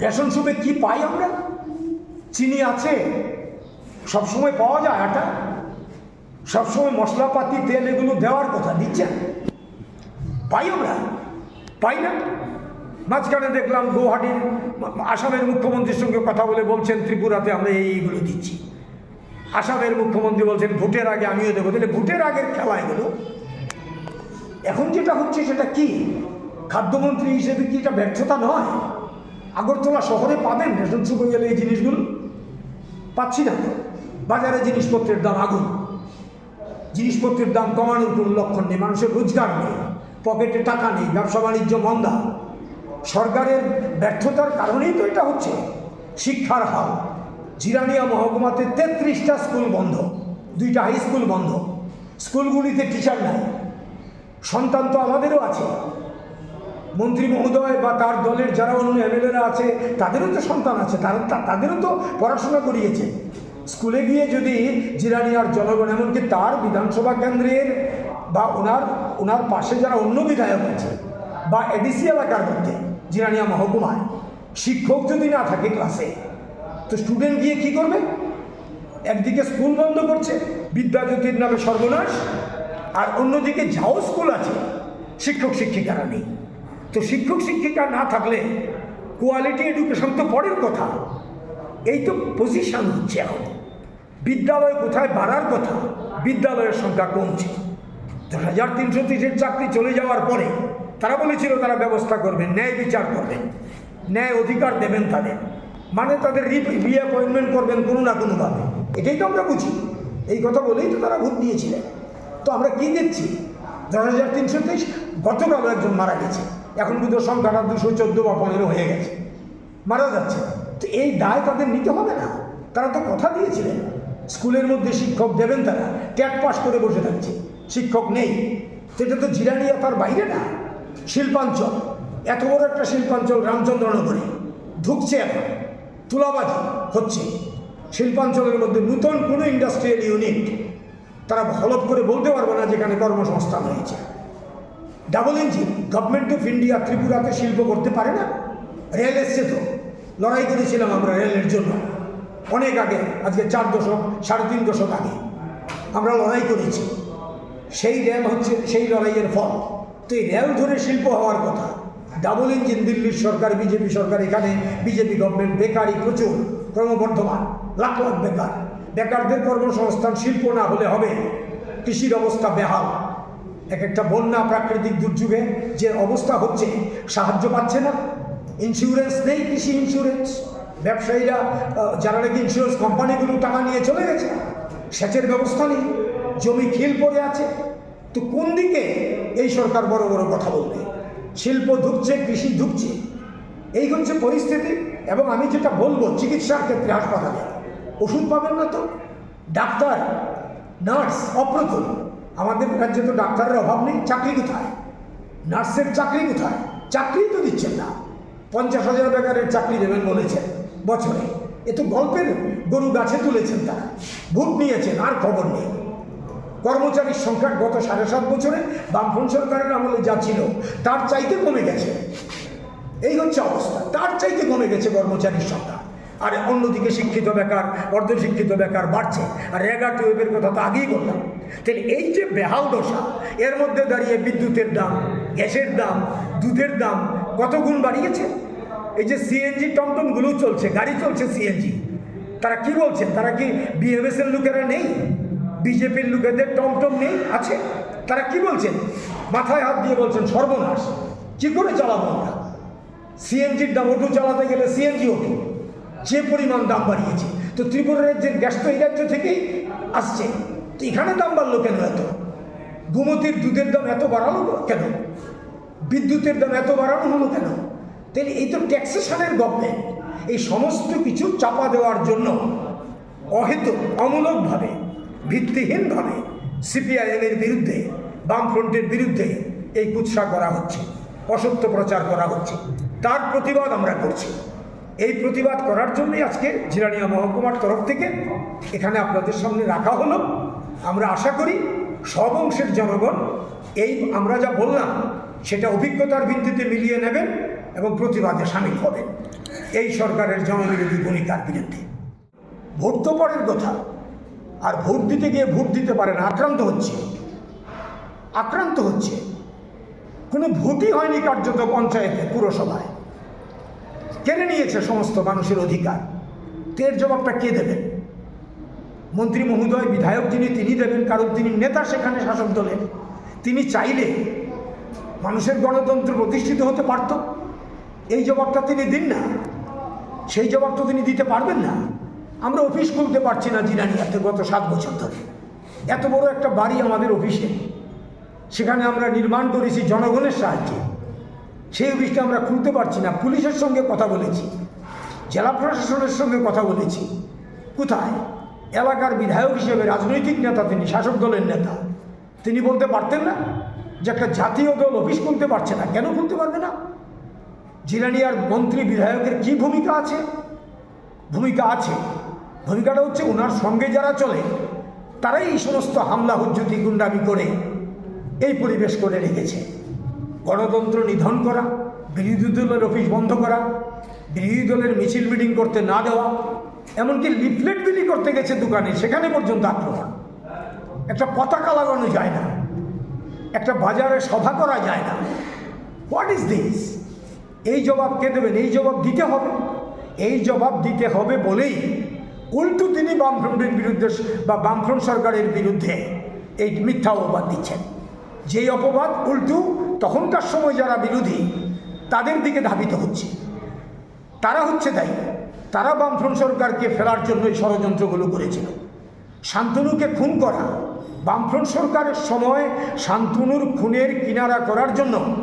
Ration শপে কি পাই আমরা? চিনি আছে, সবসময় পাওয়া যায় আটা। সবসময় মশলাপাতি, তেল এগুলো দেওয়ার কথা, দিচ্ছে। পাই আমরা? পাই না। মাঝখানে দেখলাম গৌহাটির আসামের মুখ্যমন্ত্রীর সঙ্গে কথা বলে বলছেন, ত্রিপুরাতে আমরা এইগুলো দিচ্ছি। আসামের মুখ্যমন্ত্রী বলছেন, ভোটের আগে আমিও দেবো। তাহলে ভোটের আগের খেলা এগুলো। এখন যেটা হচ্ছে সেটা কি? খাদ্যমন্ত্রী হিসেবে কি এটা ব্যর্থতা নয়? আগরতলা শহরে পাবেন রেশন শুকে গেলে এই জিনিসগুলো। পাচ্ছি না। বাজারে জিনিসপত্রের দাম আগুন। জিনিসপত্রের দাম কমানোর কোনো লক্ষণ নেই। মানুষের রোজগার নেই। পকেটে টাকা নেই। ব্যবসা বাণিজ্য মন্দা। সরকারের ব্যর্থতার কারণেই তো এটা হচ্ছে। শিক্ষার হাল। জিরানিয়া মহকুমাতে তেত্রিশটা স্কুল বন্ধ। দুইটা হাই স্কুল বন্ধ। স্কুলগুলিতে টিচার নাই। সন্তান তো আমাদেরও আছে। মন্ত্রী মহোদয় বা তার দলের যারা অন্য এমএলএরা আছে, তাদেরও তো সন্তান আছে, তারা তাদেরও তো পড়াশোনা করিয়েছে। স্কুলে গিয়ে যদি জিরানিয়ার জনগণ, এমনকি তার বিধানসভা কেন্দ্রের বা ওনার ওনার পাশে যারা অন্য বিধায়ক আছে, বা এডিসি এলাকার মধ্যে জিরানিয়া মহকুমায়, শিক্ষক যদি না থাকে ক্লাসে, তো স্টুডেন্ট গিয়ে কি করবে? একদিকে স্কুল বন্ধ করছে বিদ্যাজ্যোতির নামে সর্বনাশ, আর অন্যদিকে যাও স্কুল আছে শিক্ষক শিক্ষিকারা নেই। তো শিক্ষক শিক্ষিকা না থাকলে কোয়ালিটি এডুকেশন তো পরের কথা। এই তো পজিশন হচ্ছে এখন। বিদ্যালয় কোথায় বাড়ার কথা? বিদ্যালয়ের সংখ্যা কমছে। দশ হাজার তিনশো তিরিশের চাকরি চলে যাওয়ার পরে তারা বলেছিল তারা ব্যবস্থা করবেন, ন্যায় বিচার করবেন, ন্যায় অধিকার দেবেন তাদের। মানে তাদের রি অ্যাপয়েন্টমেন্ট করবেন কোনো না কোনোভাবে। এটাই তো আমরা বুঝি। এই কথা বলেই তো তারা ভোট দিয়েছিলেন। তো আমরা কি দেখছি? দশ হাজার তিনশো তেইশ গতকালও একজন মারা গেছে। এখন কিন্তু সংখ্যাটা দুশো চোদ্দ বা পনেরো হয়ে গেছে। মারা যাচ্ছে তো এই দায় তাদের নিতে হবে না। তারা তো কথা দিয়েছিলেন। স্কুলের মধ্যে শিক্ষক দেবেন তারা। ট্যাট পাস করে বসে থাকছে। শিক্ষক নেই। সেটা তো জিরানিয়া তার বাইরে না। শিল্পাঞ্চল। এত বড় একটা শিল্পাঞ্চল রামচন্দ্রনগরে। ঢুকছে এখন। তুলাবাজি হচ্ছে। শিল্পাঞ্চলের মধ্যে নূতন কোনো ইন্ডাস্ট্রিয়াল ইউনিট তারা হলপ করে বলতে পারবে না যেখানে কর্মসংস্থান হয়েছে। Double engine government of India ত্রিপুরাতে শিল্প করতে পারে না? রেল এসছে তো। লড়াই করেছিলাম আমরা রেলের জন্য। অনেক আগে, আজকে চার দশক, সাড়ে তিন দশক আগে। আমরা লড়াই করেছি। সেই রেল হচ্ছে, সেই লড়াইয়ের ফল। তো এই রেল ধরে শিল্প হওয়ার কথা, ডাবল ইঞ্জিন, দিল্লির সরকার, বিজেপি সরকার, এখানে বিজেপি গভর্নমেন্ট বেকারি প্রচুর, ক্রমবর্ধমান, লাখ লাখ বেকার। বেকারদের কর্মসংস্থান, শিল্প না হলে হবে। কৃষির অবস্থা বেহাল। এক একটা বন্যা প্রাকৃতিক দুর্যোগে যে অবস্থা হচ্ছে, সাহায্য পাচ্ছে না। ইন্স্যুরেন্স নেই কৃষি ইন্স্যুরেন্স ব্যবসায়ীরা যারা নাকি ইন্স্যুরেন্স কোম্পানিগুলো টাকা নিয়ে চলে গেছে, সেচের ব্যবস্থা নেই, জমি খিল পড়ে আছে। তো কোন দিকে এই সরকার বড় বড় কথা বলবে? শিল্প ঢুকছে, কৃষি ঢুকছে। এই হচ্ছে পরিস্থিতি। এবং আমি যেটা বলব, চিকিৎসার ক্ষেত্রে হাসপাতালে। ওষুধ পাবেন না তো। ডাক্তার, নার্স, অপ্রতুল। আমাদের রাজ্যে তো ডাক্তারের অভাব নেই, চাকরি কোথায়? নার্সের চাকরি কোথায়? চাকরি তো দিচ্ছেন না। পঞ্চাশ হাজার বেকারের চাকরি দেবেন বলেছেন বছরে। এ তো গল্পের গরু গাছে তুলেছেন তারা। ভোট নিয়েছেন, আর খবর নেই। কর্মচারীর সংখ্যা গত সাড়ে সাত বছরে বামফ্রন্ট সরকারের আমলে যা ছিল, তার চাইতে কমে গেছে। এই হচ্ছে অবস্থা। তার চাইতে কমে গেছে কর্মচারীর সংখ্যা। আর অন্যদিকে শিক্ষিত বেকার অর্ধশিক্ষিত বেকার বাড়ছে। আর রেগা টুয়েবের কথা তো আগেই বললাম। তাহলে এই যে বেহাল দশা, এর মধ্যে দাঁড়িয়ে বিদ্যুতের দাম, গ্যাসের দাম, দুধের দাম কত গুণ বাড়িয়েছে? এই যে সিএনজি টমটমগুলো চলছে, গাড়ি চলছে সিএনজি, তারা কি বলছেন তারা কি বিএমএস এর লোকেরা নেই? বিজেপির লোকেদের টমটম নেই? আছে? তারা কি বলছেন? মাথায় হাত দিয়ে বলছেন, সর্বনাশ। কি করে চালাবো আমরা? সিএনজির দাম অটো চালাতে গেলে সিএনজি অটো যে পরিমাণ দাম বাড়িয়েছে। তো ত্রিপুরা রাজ্যের গ্যাস তো এই রাজ্য থেকেই আসছে। তো এখানে দাম বাড়লো কেন এত? গুমতির দুধের দাম এত বাড়ালো কেন? বিদ্যুতের দাম এত বাড়ানো হলো কেন? তাহলে এই তো ট্যাক্সেশনের গভর্নমেন্ট। এই সমস্ত কিছু চাপা দেওয়ার জন্য অহেতু অমূলকভাবে, ভিত্তিহীনভাবে সিপিআইএমের বিরুদ্ধে, বামফ্রন্টের বিরুদ্ধে এই কুৎসা করা হচ্ছে, অসত্য প্রচার করা হচ্ছে। তার প্রতিবাদ আমরা করছি। এই প্রতিবাদ করার জন্যই আজকে জিরানিয়া মহকুমার তরফ থেকে এখানে আপনাদের সামনে রাখা হলো। আমরা আশা করি সব অংশের জনগণ এই আমরা যা বললাম, সেটা অভিজ্ঞতার ভিত্তিতে মিলিয়ে নেবেন এবং প্রতিবাদে সামিল হবেন। এই সরকারের জনবিরোধী ভূমিকার বিরুদ্ধে। ভোট তো পরের কথা। আর ভোট দিতে গিয়ে ভোট দিতে পারে না আক্রান্ত হচ্ছে। আক্রান্ত হচ্ছে। কোনো ভোটই হয়নি কার্যত পঞ্চায়েতে, পুরসভায়। কেড়ে নিয়েছে সমস্ত মানুষের অধিকার। তো এর জবাবটা কে দেবেন মন্ত্রী মহোদয়, বিধায়ক যিনি, তিনি দেবেন, কারণ তিনি নেতা সেখানে শাসক দলের। তিনি চাইলে মানুষের গণতন্ত্র প্রতিষ্ঠিত হতে পারত। এই জবাবটা তিনি দিন না। সেই জবাব তো তিনি দিতে পারবেন না। আমরা অফিস খুলতে পারছি না জিরানিয়াতে গত সাত বছর ধরে। এত বড় একটা বাড়ি আমাদের অফিসে। সেখানে আমরা নির্মাণ করেছি জনগণের সাহায্যে। সেই অফিসটা আমরা খুলতে পারছি না। পুলিশের সঙ্গে কথা বলেছি। জেলা প্রশাসনের সঙ্গে কথা বলেছি। কোথায়? এলাকার বিধায়ক হিসেবে রাজনৈতিক নেতা, তিনি শাসক দলের নেতা। তিনি বলতে পারতেন না যে একটা জাতীয় দল অফিস খুলতে পারছে না। কেন খুলতে পারবে না? জিরানিয়ার মন্ত্রী বিধায়কের কি ভূমিকা আছে? ভূমিকা আছে। ভূমিকাটা হচ্ছে ওনার সঙ্গে যারা চলে, তারাই এই সমস্ত হামলা, হুজ্জুতি, গুন্ডামি করে এই পরিবেশ করে রেখেছে। গণতন্ত্র নিধন করা, বিরোধী দলের অফিস বন্ধ করা, বিরোধী দলের মিছিল মিটিং করতে না দেওয়া, এমনকি লিফলেট বিলি করতে গেছে দোকানে, সেখানে পর্যন্ত আক্রমণ। একটা পতাকা লাগানো যায় না, একটা বাজারে সভা করা যায় না। হোয়াট ইজ দিস এই জবাব কে দেবেন? এই জবাব দিতে হবে। এই জবাব দিতে হবে বলেই উল্টো তিনি বামফ্রন্টের বিরুদ্ধে বা বামফ্রন্ট সরকারের বিরুদ্ধে এই মিথ্যা অপবাদ দিচ্ছেন। যেই অপবাদ উল্টো তখনকার সময় যারা বিরোধী, তাদের দিকে ধাবিত হচ্ছে। তারা হচ্ছে দায়ী। তারা বামফ্রন্ট সরকারকে ফেলার জন্য এই ষড়যন্ত্রগুলো করেছিল। শান্তনুকে খুন করা, বামফ্রন্ট সরকারের সময় শান্তনুর খুনের কিনারা করার জন্য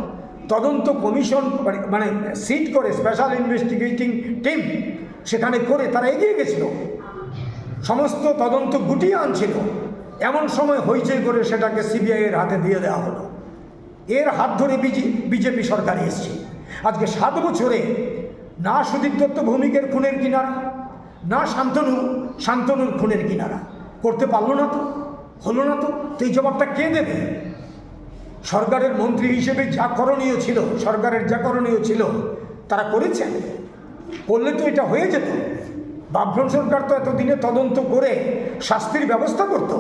তদন্ত কমিশন, মানে- মানে সিট করে স্পেশাল ইনভেস্টিগেটিং টিম সেখানে করে তারা এগিয়ে গেছিল। সমস্ত তদন্ত গুটিয়ে আনছিল। এমন সময় হইচই করে সেটাকে সিবিআইয়ের হাতে দিয়ে দেওয়া হলো। এর হাত ধরে বিজে, বিজেপি সরকার এসছে। আজকে সাত বছরে না সুদীপ দত্ত ভৌমিকের খুনের কিনারা, না শান্তনু, শান্তনুর খুনের কিনারা। করতে পারল না তো, হলো না তো এই জবাবটা কে দেবে? সরকারের মন্ত্রী হিসেবে যা করণীয় ছিল, সরকারের যা করণীয় ছিল, তারা করেছেন। করলে তো এটা হয়ে যেত। বামফ্রন্ট সরকার তো এতদিনে তদন্ত করে শাস্তির ব্যবস্থা করত।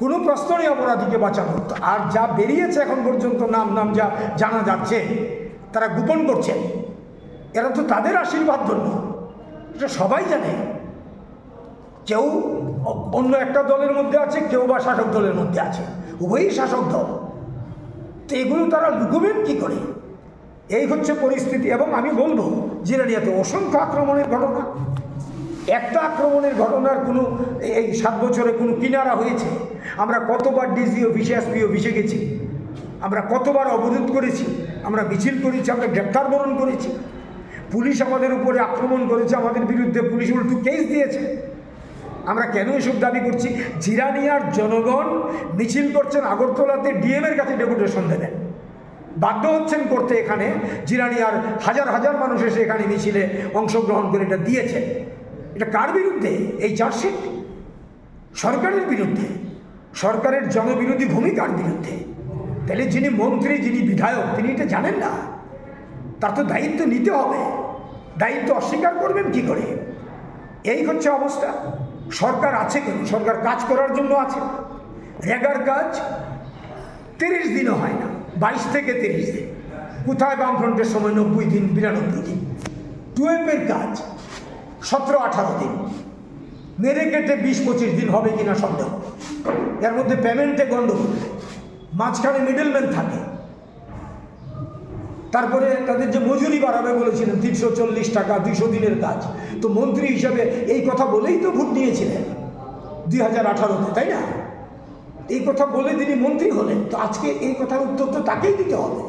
কোনো প্রশ্ন নেই অপরাধীকে বাঁচানো আর যা বেরিয়েছে এখন পর্যন্ত নাম নাম যা জানা যাচ্ছে, তারা গোপন করছেন এরা তো তাদের আশীর্বাদ ধন্য। এটা সবাই জানে। কেউ অন্য একটা দলের মধ্যে আছে, কেউ বা শাসক দলের মধ্যে আছে। উভয়ই শাসক দল। তো এগুলো তারা লুকোবেন কী করে? এই হচ্ছে পরিস্থিতি। এবং আমি বলব জিরানিয়াতে অসংখ্য আক্রমণের ঘটনা। একটা আক্রমণের ঘটনার কোনো এই সাত বছরে কোনো কিনারা হয়েছে। আমরা কতবার ডিসি অফিসে, এসপি অফিসে গেছি। আমরা কতবার অবরোধ করেছি, আমরা মিছিল করেছি, আমরা গ্রেপ্তার বরণ করেছি। পুলিশ আমাদের উপরে আক্রমণ করেছে, আমাদের বিরুদ্ধে পুলিশ উল্টু কেস দিয়েছে। আমরা কেন এসব দাবি করছি? জিরানিয়ার জনগণ মিছিল করছেন আগরতলাতে ডিএমের কাছে ডেপুটেশন দেবেন। বাধ্য হচ্ছেন করতে এখানে। জিরানিয়ার হাজার হাজার মানুষ এসে এখানে মিছিলে অংশগ্রহণ করে এটা দিয়েছে। এটা কার বিরুদ্ধে? এই চার্জশিট সরকারের বিরুদ্ধে? সরকারের জনবিরোধী ভূমিকার বিরুদ্ধে। তাহলে যিনি মন্ত্রী, যিনি বিধায়ক, তিনি এটা জানেন না? তার তো দায়িত্ব নিতে হবে। দায়িত্ব অস্বীকার করবেন কি করে? এই হচ্ছে অবস্থা। সরকার আছে কেন? সরকার কাজ করার জন্য আছে। রেগার কাজ তিরিশ দিনও হয় না। বাইশ থেকে তিরিশ দিন। কোথায় বামফ্রন্টের সময় নব্বই দিন, বিরানব্বই দিন? টুয়েলভের কাজ সতেরো আঠারো দিন। মেরে কেটে বিশ পঁচিশ দিন হবে কিনা সন্দেহ? এর মধ্যে পেমেন্টে গণ্ডগোল। মাঝখানে মিডলম্যান থাকে। তারপরে তাদের যে মজুরি বাড়াবে বলেছিলেন, তিনশো চল্লিশ টাকা, দুইশো দিনের কাজ। তো মন্ত্রী হিসাবে এই কথা বলেই তো ভোট দিয়েছিলেন দুই হাজার আঠারোতে, তাই না? এই কথা বলে তিনি মন্ত্রী হলেন। তো আজকে এই কথার উত্তর তো তাকেই দিতে হবে।